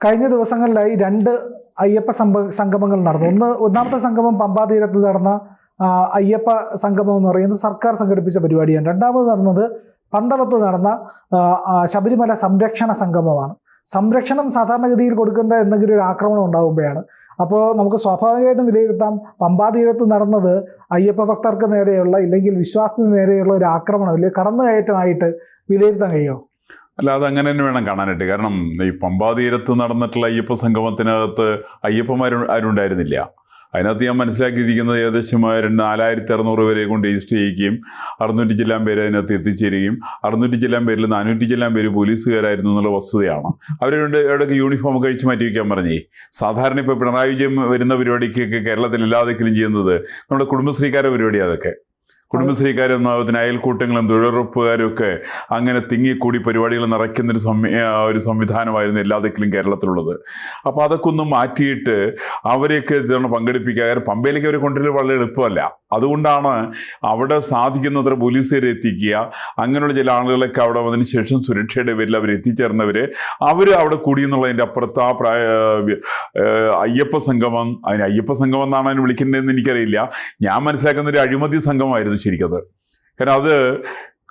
കഴിഞ്ഞ ദിവസങ്ങളിലായി രണ്ട് അയ്യപ്പ സംഗമങ്ങൾ നടന്നു. ഒന്ന് ഒന്നാമത്തെ സംഗമം പമ്പാ തീരത്തിൽ നടന്ന അയ്യപ്പ സംഗമം എന്ന് പറയുന്നത് സർക്കാർ സംഘടിപ്പിച്ച പരിപാടിയാണ്. രണ്ടാമത് നടന്നത് പന്തളത്ത് നടന്ന ശബരിമല സംരക്ഷണ സംഗമമാണ്. സംരക്ഷണം സാധാരണഗതിയിൽ കൊടുക്കേണ്ട എന്തെങ്കിലും ഒരു ആക്രമണം ഉണ്ടാകുമ്പോഴാണ് അപ്പോൾ നമുക്ക് സ്വാഭാവികമായിട്ടും വിലയിരുത്താം പമ്പാതീരത്ത് നടന്നത് അയ്യപ്പ ഭക്തർക്ക് നേരെയുള്ള ഇല്ലെങ്കിൽ വിശ്വാസത്തിന് നേരെയുള്ള ഒരു ആക്രമണം അല്ലെങ്കിൽ കടന്നുകയറ്റമായിട്ട് വിലയിരുത്താൻ കഴിയുമോ? അല്ല അങ്ങനെ തന്നെ വേണം കാണാനായിട്ട്. കാരണം ഈ പമ്പാതീരത്ത് നടന്നിട്ടുള്ള അയ്യപ്പ സംഗമത്തിനകത്ത് അയ്യപ്പന്മാർ ആരുണ്ടായിരുന്നില്ല അതിനകത്ത് ഞാൻ മനസ്സിലാക്കിയിരിക്കുന്നത് ഏകദേശം രണ്ട് നാലായിരത്തി അറുന്നൂറ് പേരെ കൊണ്ട് രജിസ്റ്റർ ചെയ്യുകയും അറുന്നൂറ്റി ചില്ലാൻ പേര് അതിനകത്ത് എത്തിച്ചേരുകയും അറുന്നൂറ്റി ചില്ലാൻ പേരിൽ നാനൂറ്റി ചില്ലാൻ പേര് പോലീസുകാരായിരുന്നു എന്നുള്ള വസ്തുതയാണ്. അവരുടെ ഇടയ്ക്ക് യൂണിഫോം കഴിച്ച് മാറ്റി വയ്ക്കാൻ പറഞ്ഞേ. സാധാരണ ഇപ്പോൾ പിണറായി വിജയം വരുന്ന പരിപാടിക്കൊക്കെ കേരളത്തിൽ എല്ലാതെങ്കിലും ചെയ്യുന്നത് നമ്മുടെ കുടുംബശ്രീക്കാരുടെ പരിപാടി അതൊക്കെ. കുടുംബശ്രീക്കാരും അതിന് അയൽക്കൂട്ടങ്ങളും തൊഴിലുറപ്പുകാരും ഒക്കെ അങ്ങനെ തിങ്ങിക്കൂടി പരിപാടികൾ നിറയ്ക്കുന്നൊരു സംവി ഒരു സംവിധാനമായിരുന്നു എല്ലാതെങ്കിലും കേരളത്തിലുള്ളത്. അപ്പോൾ അതൊക്കെ ഒന്ന് മാറ്റിയിട്ട് അവരെയൊക്കെ പങ്കെടുപ്പിക്കുക. പമ്പയിലേക്ക് അവരെ കൊണ്ടുവരൽ വളരെ എളുപ്പമല്ല. അതുകൊണ്ടാണ് അവിടെ സാധിക്കുന്നത്ര പോലീസുകാരെ എത്തിക്കുക. അങ്ങനെയുള്ള ചില ആളുകളൊക്കെ അവിടെ വന്നതിന് ശേഷം സുരക്ഷയുടെ പേരിൽ അവർ എത്തിച്ചേർന്നവർ അവർ അവിടെ കൂടി എന്നുള്ളതിന്റെ അപ്പുറത്ത് ആ പ്രായ അയ്യപ്പ സംഗമം അതിന് അയ്യപ്പ സംഗമം എന്നാണ് അതിന് വിളിക്കേണ്ടതെന്ന് എനിക്കറിയില്ല. ഞാൻ മനസ്സിലാക്കുന്ന ഒരു അഴിമതി സംഘമായിരുന്നു ശരിക്കത്. കാരണം അത്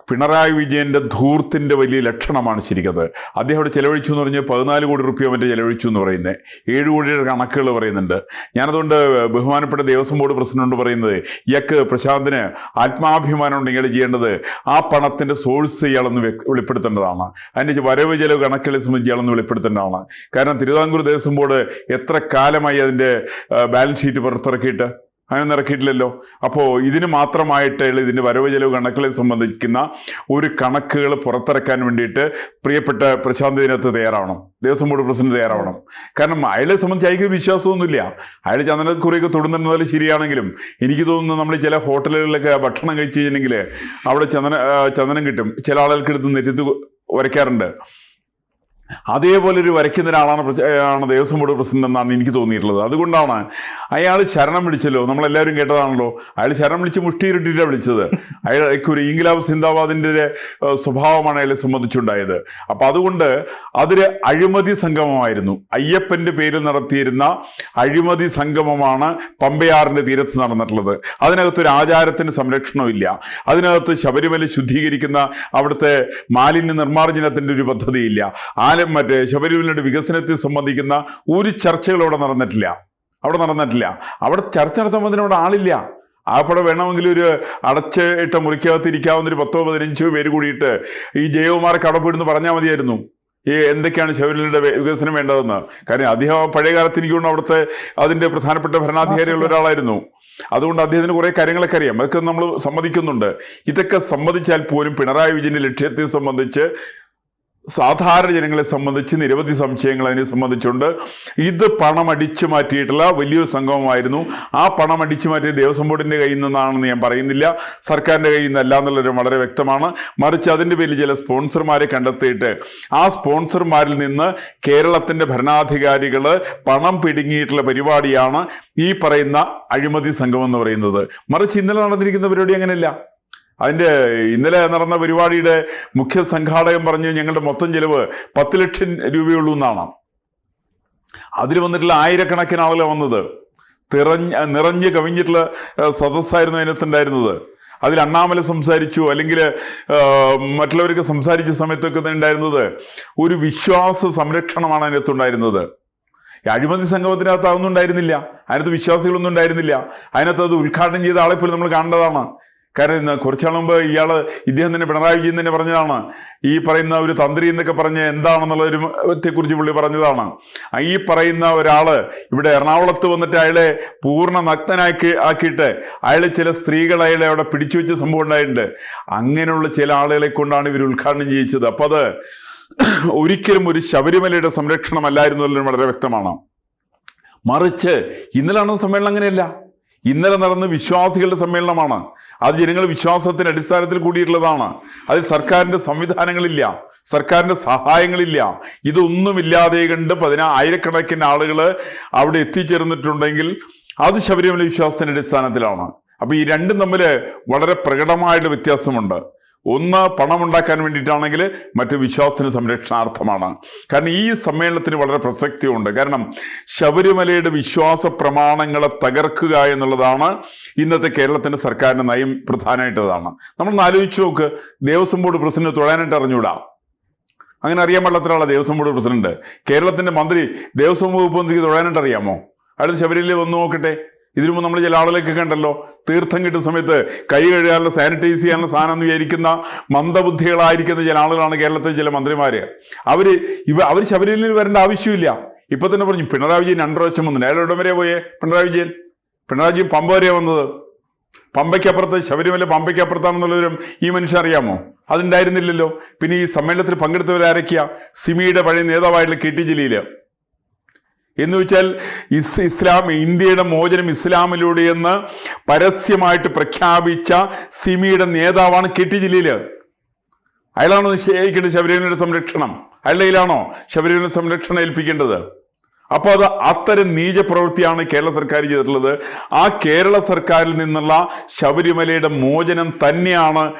പിണറായി വിജയന്റെ ധൂർത്തിന്റെ വലിയ ലക്ഷണമാണ് ശരിക്കത്. അദ്ദേഹം അവിടെ ചെലവഴിച്ചു എന്ന് പറഞ്ഞ് പതിനാല് കോടി റുപ്യ മറ്റേ ചെലവഴിച്ചു എന്ന് പറയുന്നത് ഏഴ് കോടിയുടെ കണക്കുകൾ പറയുന്നുണ്ട്. ഞാനതുകൊണ്ട് ബഹുമാനപ്പെട്ട ദേവസ്വം ബോർഡ് പ്രസിഡന്റ് പറയുന്നത് ഇയാൾക്ക് പ്രശാന്തിന് ആത്മാഭിമാനം ഉണ്ടെങ്കിൽ ചെയ്യേണ്ടത് ആ പണത്തിന്റെ സോഴ്സ് ഇയാളൊന്ന് വെളിപ്പെടുത്തേണ്ടതാണ്. അതിന്റെ വരവ് ചെലവ് കണക്കുകളെ സംബന്ധിച്ച് ഇയാളൊന്ന് വെളിപ്പെടുത്തേണ്ടതാണ്. കാരണം തിരുവിതാംകൂർ ദേവസ്വം ബോർഡ് എത്ര കാലമായി അതിന്റെ ബാലൻസ് ഷീറ്റ് പുറത്തിറക്കിയിട്ട്? അങ്ങനെ ഇറക്കിയിട്ടില്ലല്ലോ. അപ്പോൾ ഇതിന് മാത്രമായിട്ടുള്ള ഇതിന്റെ വരവ് ചെലവ് കണക്കുകളെ സംബന്ധിക്കുന്ന ഒരു കണക്കുകൾ പുറത്തിറക്കാൻ വേണ്ടിയിട്ട് പ്രിയപ്പെട്ട പ്രശാന്ത് ദിനത്ത് തയ്യാറാവണം. ദേവസ്വം ബോർഡ് പ്രസിഡന്റ് തയ്യാറാവണം. കാരണം അയാളെ സംബന്ധിച്ച് അയാൾക്ക് വിശ്വാസമൊന്നുമില്ല. അയാൾ ചന്ദനക്കുറിയൊക്കെ തൊടുന്നുണ്ടെന്നാൽ ശരിയാണെങ്കിലും എനിക്ക് തോന്നുന്നു നമ്മൾ ചില ഹോട്ടലുകളിലൊക്കെ ഭക്ഷണം കഴിച്ചു കഴിഞ്ഞിട്ടുണ്ടെങ്കിൽ അവിടെ ചന്ദന ചന്ദനം കിട്ടും. ചില ആളുകൾക്ക് എടുത്ത് നെറ്റിത്ത് ഉരയ്ക്കാറുണ്ട് അതേപോലെ ഒരു വരയ്ക്കുന്ന ഒരാളാണ് ആണ് ദേവസ്വം ബോർഡ് പ്രസിഡന്റ് എന്നാണ് എനിക്ക് തോന്നിയിട്ടുള്ളത്. അതുകൊണ്ടാണ് അയാൾ ശരണം വിളിച്ചല്ലോ. നമ്മളെല്ലാവരും കേട്ടതാണല്ലോ. അയാൾ ശരണം വിളിച്ച് മുഷ്ടിയിലിട്ടിട്ടാണ് വിളിച്ചത്. അയാൾക്ക് ഒരു ഇംഗ്ലാബ് സിന്ദാബാദിന്റെ സ്വഭാവമാണ് അയാളെ സംബന്ധിച്ചുണ്ടായത്. അപ്പം അതുകൊണ്ട് അതൊരു അഴിമതി സംഗമമായിരുന്നു. അയ്യപ്പന്റെ പേരിൽ നടത്തിയിരുന്ന അഴിമതി സംഗമമാണ് പമ്പയാറിന്റെ തീരത്ത് നടന്നിട്ടുള്ളത്. അതിനകത്ത് ഒരു ആചാരത്തിന് സംരക്ഷണമില്ല അതിനകത്ത് ശബരിമല ശുദ്ധീകരിക്കുന്ന അവിടുത്തെ മാലിന്യ നിർമ്മാർജനത്തിന്റെ ഒരു പദ്ധതിയില്ല. ആലം മറ്റേ ശബരിമലയുടെ വികസനത്തെ സംബന്ധിക്കുന്ന ഒരു ചർച്ചകളും അവിടെ നടന്നിട്ടില്ല. അവിടെ നടന്നിട്ടില്ല. അവിടെ ചർച്ച നടത്തുമ്പോൾ അവിടെ ആളില്ല. അവിടെ വേണമെങ്കിൽ ഒരു അടച്ച് ഇട്ട മുറിക്കകത്ത് ഇരിക്കാവുന്ന ഒരു പത്തോ പതിനഞ്ചോ പേര് കൂടിയിട്ട് ഈ ജയകുമാർക്ക് അവിടെ പോയിരുന്നു പറഞ്ഞാൽ മതിയായിരുന്നു. ഈ എന്തൊക്കെയാണ് ശബരിമലയുടെ വികസനം വേണ്ടതെന്ന്. കാരണം അദ്ദേഹം പഴയ കാലത്ത് എനിക്ക് തോന്നുന്നു അവിടുത്തെ അതിന്റെ പ്രധാനപ്പെട്ട ഭരണാധികാരികളുള്ള ഒരാളായിരുന്നു. അതുകൊണ്ട് അദ്ദേഹത്തിന് കുറേ കാര്യങ്ങളൊക്കെ അറിയാം. അതൊക്കെ നമ്മൾ സമ്മതിക്കുന്നുണ്ട്. ഇതൊക്കെ സമ്മതിച്ചാൽ പോലും പിണറായി വിജയന്റെ ലക്ഷ്യത്തെ സംബന്ധിച്ച് സാധാരണ ജനങ്ങളെ സംബന്ധിച്ച് നിരവധി സംശയങ്ങൾ അതിനെ സംബന്ധിച്ചുണ്ട്. ഇത് പണം അടിച്ചു മാറ്റിയിട്ടുള്ള വലിയൊരു സംഗമമായിരുന്നു. ആ പണം അടിച്ചു മാറ്റിയ ദേവസ്വം ബോർഡിന്റെ കയ്യിൽ നിന്നാണെന്ന് ഞാൻ പറയുന്നില്ല. സർക്കാരിന്റെ കയ്യിൽ നിന്നല്ല എന്നുള്ളത് വളരെ വ്യക്തമാണ്. മറിച്ച് അതിന്റെ പേരിൽ ചില സ്പോൺസർമാരെ കണ്ടെത്തിയിട്ട് ആ സ്പോൺസർമാരിൽ നിന്ന് കേരളത്തിന്റെ ഭരണാധികാരികൾ പണം പിടുങ്ങിയിട്ടുള്ള പരിപാടിയാണ് ഈ പറയുന്ന അഴിമതി സംഘം എന്ന് പറയുന്നത്. മറിച്ച് ഇന്നലെ നടന്നിരിക്കുന്ന പരിപാടി അങ്ങനെയല്ല. അതിന്റെ ഇന്നലെ നടന്ന പരിപാടിയുടെ മുഖ്യ സംഘാടകൻ പറഞ്ഞ് ഞങ്ങളുടെ മൊത്തം ചെലവ് പത്ത് ലക്ഷം രൂപയുള്ളൂ എന്നാണ്. അതിൽ വന്നിട്ടുള്ള ആയിരക്കണക്കിന് ആളുകൾ വന്നത്. തിറഞ്ഞ് നിറഞ്ഞ് കവിഞ്ഞിട്ടുള്ള സദസ്സായിരുന്നു അതിനകത്തുണ്ടായിരുന്നത്. അതിൽ അണ്ണാമല സംസാരിച്ചു അല്ലെങ്കിൽ മറ്റുള്ളവർക്ക് സംസാരിച്ച സമയത്തൊക്കെ ഉണ്ടായിരുന്നത് ഒരു വിശ്വാസ സംരക്ഷണമാണ് അതിനകത്തുണ്ടായിരുന്നത്. അഴിമതി സംഗമത്തിനകത്ത് അതൊന്നും ഉണ്ടായിരുന്നില്ല. അതിനകത്ത് വിശ്വാസികളൊന്നും ഉണ്ടായിരുന്നില്ല. അതിനകത്ത് അത് ഉദ്ഘാടനം ചെയ്ത ആളെ പോലും നമ്മൾ കാണേണ്ടതാണ്. കാരണം ഇന്ന് കുറച്ചാൾ മുമ്പ് ഇയാൾ ഇദ്ദേഹം തന്നെ പിണറായി വിജയൻ തന്നെ പറഞ്ഞതാണ്. ഈ പറയുന്ന ഒരു തന്ത്രി എന്നൊക്കെ പറഞ്ഞ് എന്താണെന്നുള്ള ഒരു കുറിച്ച് പുള്ളി പറഞ്ഞതാണ്. ഈ പറയുന്ന ഒരാൾ ഇവിടെ എറണാകുളത്ത് വന്നിട്ട് അയാളെ പൂർണ നഗ്നനാക്കി ആക്കിയിട്ട് അയാൾ ചില സ്ത്രീകൾ അയാളെ അവിടെ പിടിച്ചു വെച്ച സംഭവം ഉണ്ടായിട്ടുണ്ട്. അങ്ങനെയുള്ള ചില ആളുകളെ കൊണ്ടാണ് ഇവർ ഉദ്ഘാടനം ചെയ്യിച്ചത്. അപ്പം അത് ഒരിക്കലും ഒരു ശബരിമലയുടെ സംരക്ഷണമല്ലായിരുന്നു വളരെ വ്യക്തമാണ്. മറിച്ച് ഇന്നലാണ് സമ്മേളനം അങ്ങനെയല്ല. ഇന്നലെ നടന്ന വിശ്വാസികളുടെ സമ്മേളനമാണ്. അത് ജനങ്ങൾ വിശ്വാസത്തിന്റെ അടിസ്ഥാനത്തിൽ കൂടിയിട്ടുള്ളതാണ്. അതിൽ സർക്കാരിന്റെ സംവിധാനങ്ങളില്ല സർക്കാരിന്റെ സഹായങ്ങളില്ല. ഇതൊന്നുമില്ലാതെ കണ്ട് പതിനാ ആയിരക്കണക്കിന് ആളുകൾ അവിടെ എത്തിച്ചേർന്നിട്ടുണ്ടെങ്കിൽ അത് ശബരിമല വിശ്വാസത്തിന്റെ അടിസ്ഥാനത്തിലാണ്. അപ്പൊ ഈ രണ്ടും തമ്മിൽ വളരെ പ്രകടമായിട്ട് വ്യത്യാസമുണ്ട്. ഒന്ന് പണമുണ്ടാക്കാൻ വേണ്ടിയിട്ടാണെങ്കിൽ മറ്റു വിശ്വാസത്തിന് സംരക്ഷണാർത്ഥമാണ്. കാരണം ഈ സമ്മേളനത്തിന് വളരെ പ്രസക്തിയുണ്ട്. കാരണം ശബരിമലയുടെ വിശ്വാസ പ്രമാണങ്ങളെ തകർക്കുക എന്നുള്ളതാണ് ഇന്നത്തെ കേരളത്തിന്റെ സർക്കാരിന്റെ നയം പ്രധാനമായിട്ടതാണ്. നമ്മളൊന്ന് ആലോചിച്ച് നോക്ക്. ദേവസ്വം ബോർഡ് പ്രസിഡന്റ് തൊഴാനായിട്ട് അറിഞ്ഞൂടാ അങ്ങനെ അറിയാൻ പാടില്ലാത്ത ദേവസ്വം ബോർഡ് പ്രസിഡന്റ്. കേരളത്തിന്റെ മന്ത്രി ദേവസ്വം വകുപ്പ് മന്ത്രിക്ക് തൊഴാനായിട്ട് അറിയാമോ? അടുത്ത് ശബരിമലയിൽ വന്ന് നോക്കട്ടെ. ഇതിനു മുമ്പ് നമ്മൾ ചില ആളുകളൊക്കെ കണ്ടല്ലോ തീർത്ഥം കിട്ടുന്ന സമയത്ത് കൈ കഴുകാനുള്ള സാനിറ്റൈസ് ചെയ്യാനുള്ള സാധനം എന്ന് വിചാരിക്കുന്ന മന്ദബുദ്ധികളായിരിക്കുന്ന ചില ആളുകളാണ് കേരളത്തിലെ ചില മന്ത്രിമാര്. അവർ ഇവ അവർ ശബരിമലയിൽ വരേണ്ട ആവശ്യമില്ല. ഇപ്പൊ തന്നെ പറഞ്ഞു പിണറായി വിജയൻ രണ്ടു പ്രാവശ്യം വന്നു. അയാൾ ഇടം വരെ പോയേ? പിണറായി വിജയൻ. പിണറായി വിജയൻ പമ്പ വരെ വന്നത്. പമ്പയ്ക്കപ്പുറത്ത് ശബരിമല പമ്പയ്ക്കപ്പുറത്താണെന്നുള്ളവരും ഈ മനുഷ്യൻ അറിയാമോ? അതുണ്ടായിരുന്നില്ലല്ലോ. പിന്നെ ഈ സമ്മേളനത്തിൽ പങ്കെടുത്തവരാരൊക്കെയാ? സിമിയുടെ പഴയ നേതാവായിട്ടുള്ള കെ ടി ജലീൽ. എന്ന് വെച്ചാൽ ഇസ് ഇസ്ലാം ഇന്ത്യയുടെ മോചനം ഇസ്ലാമിലൂടെയെന്ന് പരസ്യമായിട്ട് പ്രഖ്യാപിച്ച സിമിയുടെ നേതാവാണ് കെ ടി ജലീൽ. അയാളാണോ നിശ്ചയിക്കേണ്ടത് ശബരിമലയുടെ സംരക്ഷണം. അയാളുടെയിലാണോ ശബരിമല സംരക്ഷണം ഏൽപ്പിക്കേണ്ടത്? അപ്പോൾ അത് അത്തരം നീച പ്രവൃത്തിയാണ് കേരള സർക്കാർ ചെയ്തിട്ടുള്ളത്. ആ കേരള സർക്കാരിൽ നിന്നുള്ള ശബരിമലയുടെ മോചനം തന്നെയാണ്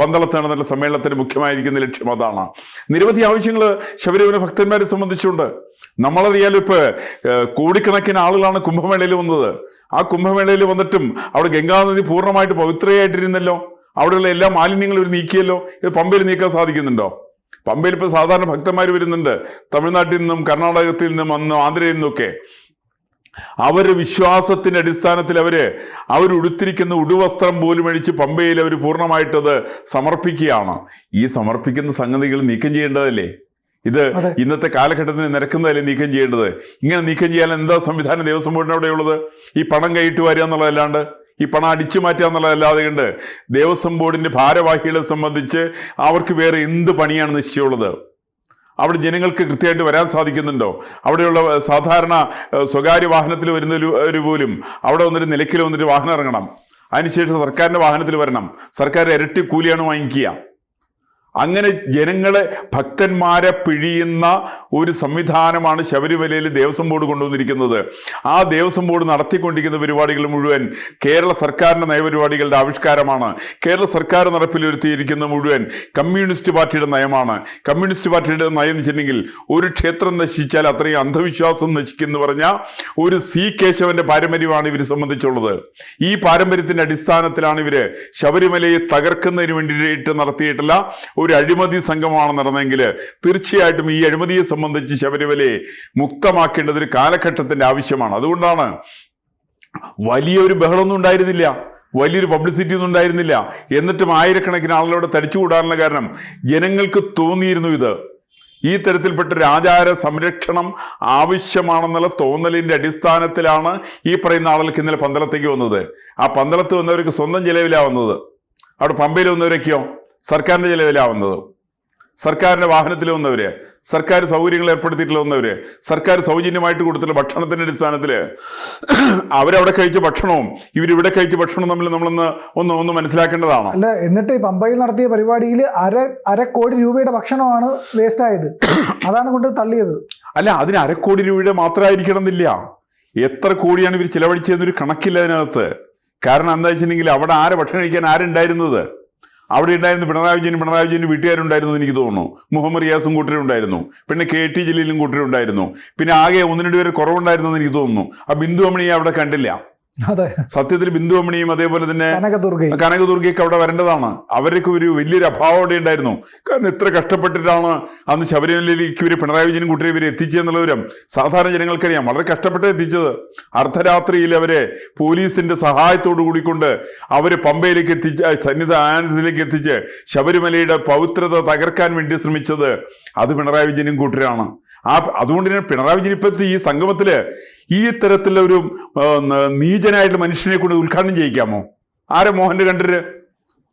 പന്തളത്ത് നടന്നുള്ള സമ്മേളനത്തിന് മുഖ്യമായിരിക്കുന്ന ലക്ഷ്യം. അതാണ്. നിരവധി ആവശ്യങ്ങൾ ശബരിമല ഭക്തന്മാരെ സംബന്ധിച്ചുണ്ട്. നമ്മളറിയാലോ ഇപ്പൊ കോടിക്കണക്കിന് ആളുകളാണ് കുംഭമേളയിൽ വന്നത്. ആ കുംഭമേളയിൽ വന്നിട്ടും അവിടെ ഗംഗാനദി പൂർണമായിട്ട് പവിത്രയായിട്ടിരുന്നല്ലോ. അവിടെയുള്ള എല്ലാ മാലിന്യങ്ങളും ഒരു നീക്കിയല്ലോ. ഇത് പമ്പയിൽ നീക്കാൻ സാധിക്കുന്നുണ്ടോ? പമ്പയിൽ ഇപ്പോൾ സാധാരണ ഭക്തന്മാർ വരുന്നുണ്ട്. തമിഴ്നാട്ടിൽ നിന്നും കർണാടകത്തിൽ നിന്നും വന്ന് ആന്ധ്രയിൽ നിന്നൊക്കെ. അവരുടെ വിശ്വാസത്തിന്റെ അടിസ്ഥാനത്തിൽ അവർ അവരുടുത്തിരിക്കുന്ന ഉടുവസ്ത്രം പോലും അഴിച്ച് പമ്പയിൽ അവർ പൂർണമായിട്ടത് സമർപ്പിക്കുകയാണ്. ഈ സമർപ്പിക്കുന്ന സംഗതികൾ നീക്കം ചെയ്യേണ്ടതല്ലേ? ഇത് ഇന്നത്തെ കാലഘട്ടത്തിന് നിരക്കുന്നതല്ലേ നീക്കം ചെയ്യേണ്ടത്? ഇങ്ങനെ നീക്കം ചെയ്യാൻ എന്താ സംവിധാനം ദേവസ്വം ബോർഡിന് അവിടെയുള്ളത് ഈ പണം കൈയിട്ട് വരിക എന്നുള്ളതല്ലാണ്ട് ഈ പണം അടിച്ചു മാറ്റുക എന്നുള്ളതല്ലാതെ കണ്ട് ദേവസ്വം ബോർഡിന്റെ ഭാരവാഹികളെ സംബന്ധിച്ച് അവർക്ക് വേറെ എന്ത് പണിയാണ് നിശ്ചയമുള്ളത്? അവിടെ ജനങ്ങൾക്ക് കൃത്യമായിട്ട് വരാൻ സാധിക്കുന്നുണ്ടോ? അവിടെയുള്ള സാധാരണ സ്വകാര്യ വാഹനത്തിൽ വരുന്ന ഒരു പോലും അവിടെ വന്നിട്ട് നിലയ്ക്കൽ വന്നിട്ട് വാഹനം ഇറങ്ങണം. അതിനുശേഷം സർക്കാരിന്റെ വാഹനത്തിൽ വരണം. സർക്കാർ ഇരട്ടി കൂലിയാണ് വാങ്ങിക്കുക. അങ്ങനെ ജനങ്ങളെ ഭക്തന്മാരെ പിഴിയുന്ന ഒരു സംവിധാനമാണ് ശബരിമലയിൽ ദേവസ്വം ബോർഡ് കൊണ്ടുവന്നിരിക്കുന്നത്. ആ ദേവസ്വം ബോർഡ് നടത്തിക്കൊണ്ടിരിക്കുന്ന പരിപാടികൾ മുഴുവൻ കേരള സർക്കാരിന്റെ നയപരിപാടികളുടെ ആവിഷ്കാരമാണ്. കേരള സർക്കാർ നടപ്പിലിരുത്തിയിരിക്കുന്ന മുഴുവൻ കമ്മ്യൂണിസ്റ്റ് പാർട്ടിയുടെ നയമാണ്. കമ്മ്യൂണിസ്റ്റ് പാർട്ടിയുടെ നയം എന്ന് വെച്ചിട്ടുണ്ടെങ്കിൽ ഒരു ക്ഷേത്രം നശിച്ചാൽ അത്രയും അന്ധവിശ്വാസം നശിക്കുന്നു പറഞ്ഞ ഒരു സി കേശവന്റെ പാരമ്പര്യമാണ് ഇവർ സംബന്ധിച്ചുള്ളത്. ഈ പാരമ്പര്യത്തിന്റെ അടിസ്ഥാനത്തിലാണ് ഇവർ ശബരിമലയെ തകർക്കുന്നതിന് വേണ്ടിയിട്ട് നടത്തിയിട്ടുള്ള ഒരു അഴിമതി സംഘമാണ് നടന്നെങ്കിൽ തീർച്ചയായിട്ടും ഈ അഴിമതിയെ സംബന്ധിച്ച് ശബരിമലയെ മുക്തമാക്കേണ്ടത് ഒരു കാലഘട്ടത്തിന്റെ ആവശ്യമാണ്. അതുകൊണ്ടാണ് വലിയൊരു ബഹളമൊന്നും ഉണ്ടായിരുന്നില്ല. വലിയൊരു പബ്ലിസിറ്റി ഒന്നും ഉണ്ടായിരുന്നില്ല. എന്നിട്ടും ആയിരക്കണക്കിന് ആളുകളോട് തടിച്ചുകൂടാനുള്ള കാരണം ജനങ്ങൾക്ക് തോന്നിയിരുന്നു ഇത്. ഈ തരത്തിൽപ്പെട്ട ഒരു ആചാര സംരക്ഷണം ആവശ്യമാണെന്നുള്ള തോന്നലിന്റെ അടിസ്ഥാനത്തിലാണ് ഈ പറയുന്ന ആളുകൾക്ക് ഇന്നലെ പന്തളത്തേക്ക് വന്നത്. ആ പന്തളത്ത് വന്നവർക്ക് സ്വന്തം ചിലവിലാണ് വന്നത് അവിടെ പമ്പയിൽ വന്നവരൊക്കെയോ? സർക്കാരിന്റെ ചിലവിലാവുന്നത് സർക്കാരിന്റെ സർക്കാരിന്റെ വാഹനത്തിൽ വന്നവര് സർക്കാർ സൗകര്യങ്ങൾ ഏർപ്പെടുത്തിയിട്ടുള്ള വന്നവര് സർക്കാർ സൗജന്യമായിട്ട് കൊടുത്തിട്ടുള്ള ഭക്ഷണത്തിന്റെ അടിസ്ഥാനത്തിൽ അവരവിടെ കഴിച്ച ഭക്ഷണവും ഇവരിവിടെ കഴിച്ച ഭക്ഷണവും തമ്മിൽ നമ്മളൊന്ന് ഒന്ന് ഒന്ന് മനസ്സിലാക്കേണ്ടതാണ്. അല്ല എന്നിട്ട് ഈ പമ്പയിൽ നടത്തിയ പരിപാടിയിൽ അര അര കോടി രൂപയുടെ ഭക്ഷണമാണ് വേസ്റ്റ് ആയത് അതാണ് കൊണ്ട് തള്ളിയത്. അല്ല അതിന് അരക്കോടി രൂപയുടെ മാത്രമായിരിക്കണം എന്നില്ല എത്ര കോടിയാണ് ഇവർ ചിലവഴിച്ചതെന്നൊരു കണക്കില്ല അതിനകത്ത്. കാരണം എന്താ വെച്ചിട്ടുണ്ടെങ്കിൽ അവിടെ ആരെ ഭക്ഷണം കഴിക്കാൻ ആരുണ്ടായിരുന്നത്? അവിടെ ഉണ്ടായിരുന്ന പിണറായി വിജയനും പിണറായി വിജയനും വീട്ടുകാരുണ്ടായിരുന്നു എനിക്ക് തോന്നുന്നു. മുഹമ്മദ് റിയാസും കൂട്ടരുണ്ടായിരുന്നു. പിന്നെ കെ ടി ജലീലും കൂട്ടരുണ്ടായിരുന്നു. പിന്നെ ആകെ ഒന്നിനു പേര് കുറവുണ്ടായിരുന്നു എന്ന് എനിക്ക് തോന്നുന്നു. ആ ബിന്ദു അമ്മണിയെ അവിടെ കണ്ടില്ല. അതെ. സത്യത്തിൽ ബിന്ദു അമ്മണിയും അതേപോലെ തന്നെ കനകദുർഗയും. കനകദുർഗയ്ക്ക് അവിടെ വരേണ്ടതാണ്. അവർക്ക് ഒരു വലിയൊരു അഭാവം അവിടെ ഉണ്ടായിരുന്നു. കാരണം എത്ര കഷ്ടപ്പെട്ടിട്ടാണ് അന്ന് ശബരിമലയിലേക്ക് ഇവർ പിണറായി വിജയനും കൂട്ടി ഇവരെ എത്തിച്ചെന്നുള്ളവരും സാധാരണ ജനങ്ങൾക്കറിയാം. വളരെ കഷ്ടപ്പെട്ട് എത്തിച്ചത്. അർദ്ധരാത്രിയിൽ അവരെ പോലീസിന്റെ സഹായത്തോടു കൂടിക്കൊണ്ട് അവർ പമ്പയിലേക്ക് എത്തിച്ച് സന്നിധാനത്തിലേക്ക് എത്തിച്ച് ശബരിമലയുടെ പവിത്രത തകർക്കാൻ വേണ്ടി ശ്രമിച്ചത് അത് പിണറായി വിജയനും കൂട്ടരാണ് ആ അതുകൊണ്ട് തന്നെ പിണറായി വിജയൻ ഇപ്പോഴത്തെ ഈ സംഗമത്തിൽ ഈ തരത്തിലുള്ള ഒരു നീചനായിട്ടുള്ള മനുഷ്യനെ കൊണ്ട് ഉദ്ഘാടനം ചെയ്യിക്കാമോ? ആരെ മോഹന്റെ കണ്ടര്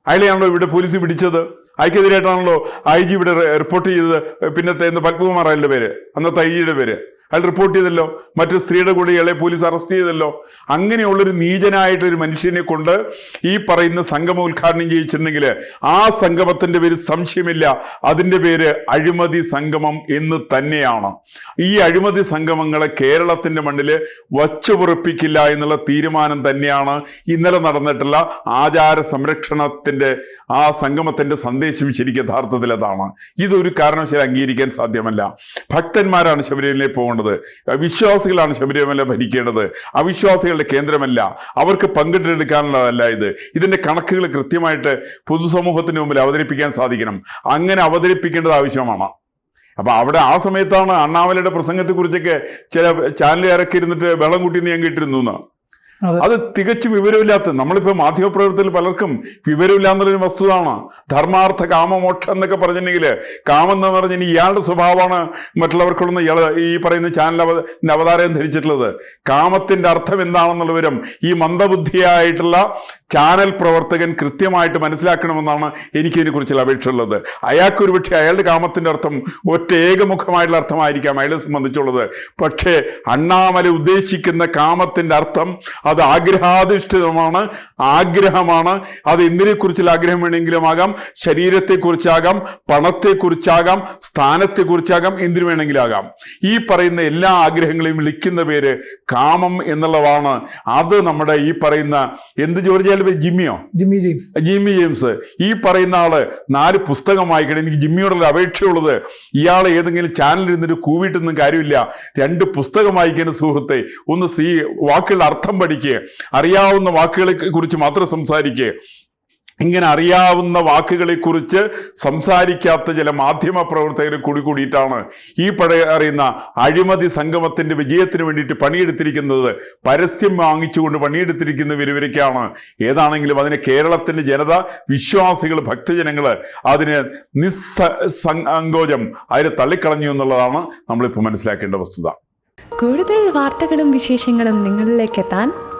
അയാളെയാണല്ലോ ഇവിടെ പോലീസ് പിടിച്ചത്. അയക്കെതിരായിട്ടാണല്ലോ ഐ ജി ഇവിടെ റിപ്പോർട്ട് ചെയ്തത്. പിന്നത്തെ പത്മകുമാർ അയാളുടെ പേര് അന്നത്തെ ഐ ജിയുടെ പേര്. അയാൾ റിപ്പോർട്ട് ചെയ്തല്ലോ. മറ്റു സ്ത്രീയുടെ കൂടെ ഇയാളെ പോലീസ് അറസ്റ്റ് ചെയ്തല്ലോ. അങ്ങനെയുള്ളൊരു നീചനായിട്ടൊരു മനുഷ്യനെ കൊണ്ട് ഈ പറയുന്ന സംഗമം ഉദ്ഘാടനം ചെയ്യിച്ചിട്ടുണ്ടെങ്കിൽ ആ സംഗമത്തിന്റെ പേര് സംശയമില്ല. അതിന്റെ പേര് അഴിമതി സംഗമം എന്ന് തന്നെയാണ്. ഈ അഴിമതി സംഗമങ്ങളെ കേരളത്തിന്റെ മണ്ണിൽ വച്ചുപുറപ്പിക്കില്ല എന്നുള്ള തീരുമാനം തന്നെയാണ് ഇന്നലെ നടന്നിട്ടുള്ള ആചാര സംരക്ഷണത്തിന്റെ ആ സംഗമത്തിന്റെ സന്ദേശം ശരിക്കും യഥാർത്ഥത്തിൽ അതാണ്. ഇതൊരു കാരണവശാലും അംഗീകരിക്കാൻ സാധ്യമല്ല. ഭക്തന്മാരാണ് ശബരിമലയിൽ പോകേണ്ടത്. വിശ്വാസികളാണ് ശബരിമല ഭരിക്കേണ്ടത്. അവിശ്വാസികളുടെ കേന്ദ്രമല്ല. അവർക്ക് പങ്കിട്ടെടുക്കാനുള്ളതല്ല ഇത്. ഇതിന്റെ കണക്കുകൾ കൃത്യമായിട്ട് പൊതുസമൂഹത്തിന് മുമ്പിൽ അവതരിപ്പിക്കാൻ സാധിക്കണം. അങ്ങനെ അവതരിപ്പിക്കേണ്ടത് ആവശ്യമാണ്. അപ്പൊ അവിടെ ആ സമയത്താണ് അണ്ണാമലയുടെ പ്രസംഗത്തെക്കുറിച്ചൊക്കെ ചില ചാനലുകാരൊക്കെ ഇരുന്നിട്ട് വെള്ളം കൂട്ടി ഞാൻ കേട്ടിരുന്നു. അതെ. തികച്ചും വിവരമില്ലാത്ത നമ്മളിപ്പോ മാധ്യമപ്രവർത്തനത്തിൽ പലർക്കും വിവരമില്ല ഒരു വസ്തുതാണ്. ധർമാർത്ഥ കാമമോക്ഷം എന്നൊക്കെ പറഞ്ഞിട്ടുണ്ടെങ്കിൽ കാമം എന്ന് പറഞ്ഞ ഇനി ഇയാളുടെ സ്വഭാവമാണ് മറ്റുള്ളവർക്കുള്ള ഇയാൾ ഈ പറയുന്ന ചാനൽ അവ അവതാരം ധരിച്ചിട്ടുള്ളത്. കാമത്തിന്റെ അർത്ഥം എന്താണെന്നുള്ള വിവരം ഈ മന്ദബുദ്ധിയായിട്ടുള്ള ചാനൽ പ്രവർത്തകൻ കൃത്യമായിട്ട് മനസ്സിലാക്കണമെന്നാണ് എനിക്ക് ഇതിനെക്കുറിച്ചുള്ള അപേക്ഷ ഉള്ളത് അയാൾക്ക് ഒരുപക്ഷെ അയാളുടെ കാമത്തിന്റെ അർത്ഥം ഒറ്റ ഏകമുഖമായിട്ടുള്ള അർത്ഥമായിരിക്കാം അയാളെ സംബന്ധിച്ചുള്ളത്. പക്ഷേ അണ്ണാമല ഉദ്ദേശിക്കുന്ന കാമത്തിന്റെ അർത്ഥം അത് ആഗ്രഹാധിഷ്ഠിതമാണ് ആഗ്രഹമാണ്. അത് എന്തിനെക്കുറിച്ചുള്ള ആഗ്രഹം വേണമെങ്കിലും ആകാം ശരീരത്തെക്കുറിച്ചാകാം പണത്തെക്കുറിച്ചാകാം സ്ഥാനത്തെക്കുറിച്ചാകാം എന്തിനു വേണമെങ്കിലും ആകാം ഈ പറയുന്ന എല്ലാ ആഗ്രഹങ്ങളെയും വിളിക്കുന്ന പേര് കാമം എന്നുള്ളതാണ്. അത് നമ്മുടെ ഈ പറയുന്ന എന്ത് ജോർജിയാലും ജിമ്മിയോ? Jimmy James. Jimmy James. ഈ പറയുന്ന ആൾ നാല് പുസ്തകമായി വായിക്കണം എനിക്ക് ജിമ്മിയോടുള്ള അപേക്ഷയുള്ളത്. ഇയാൾ ഏതെങ്കിലും ചാനലിൽ ഇരുന്നിട്ട് കൂവിയിട്ടൊന്നും കാര്യമില്ല. രണ്ട് പുസ്തകം വായിക്കുന്ന സുഹൃത്തെ ഒന്ന് സീ വാക്കുകളുടെ അർത്ഥം പഠിക്കുക അറിയാവുന്ന വാക്കുകളെ കുറിച്ച് മാത്രം സംസാരിക്കുക ഇങ്ങനെ അറിയാവുന്ന വാക്കുകളെ കുറിച്ച് സംസാരിക്കാത്ത ചില മാധ്യമ പ്രവർത്തകർ കൂടി കൂടിയിട്ടാണ് ഈ പഴയ അറിയുന്ന അഴിമതി സംഗമത്തിന്റെ വിജയത്തിന് വേണ്ടിയിട്ട് പണിയെടുത്തിരിക്കുന്നത്. പരസ്യം വാങ്ങിച്ചുകൊണ്ട് പണിയെടുത്തിരിക്കുന്ന ഇവരൊക്കെയാണ് ഏതാണെങ്കിലും അതിന് കേരളത്തിന്റെ ജനത വിശ്വാസികൾ ഭക്തജനങ്ങൾ അതിന് നിസ്സ സങ്കോചം അതിനെ തള്ളിക്കളഞ്ഞു എന്നുള്ളതാണ് നമ്മളിപ്പോൾ മനസ്സിലാക്കേണ്ട വസ്തുത. കൂടുതൽ വാർത്തകളും വിശേഷങ്ങളും നിങ്ങളിലേക്ക് എത്താൻ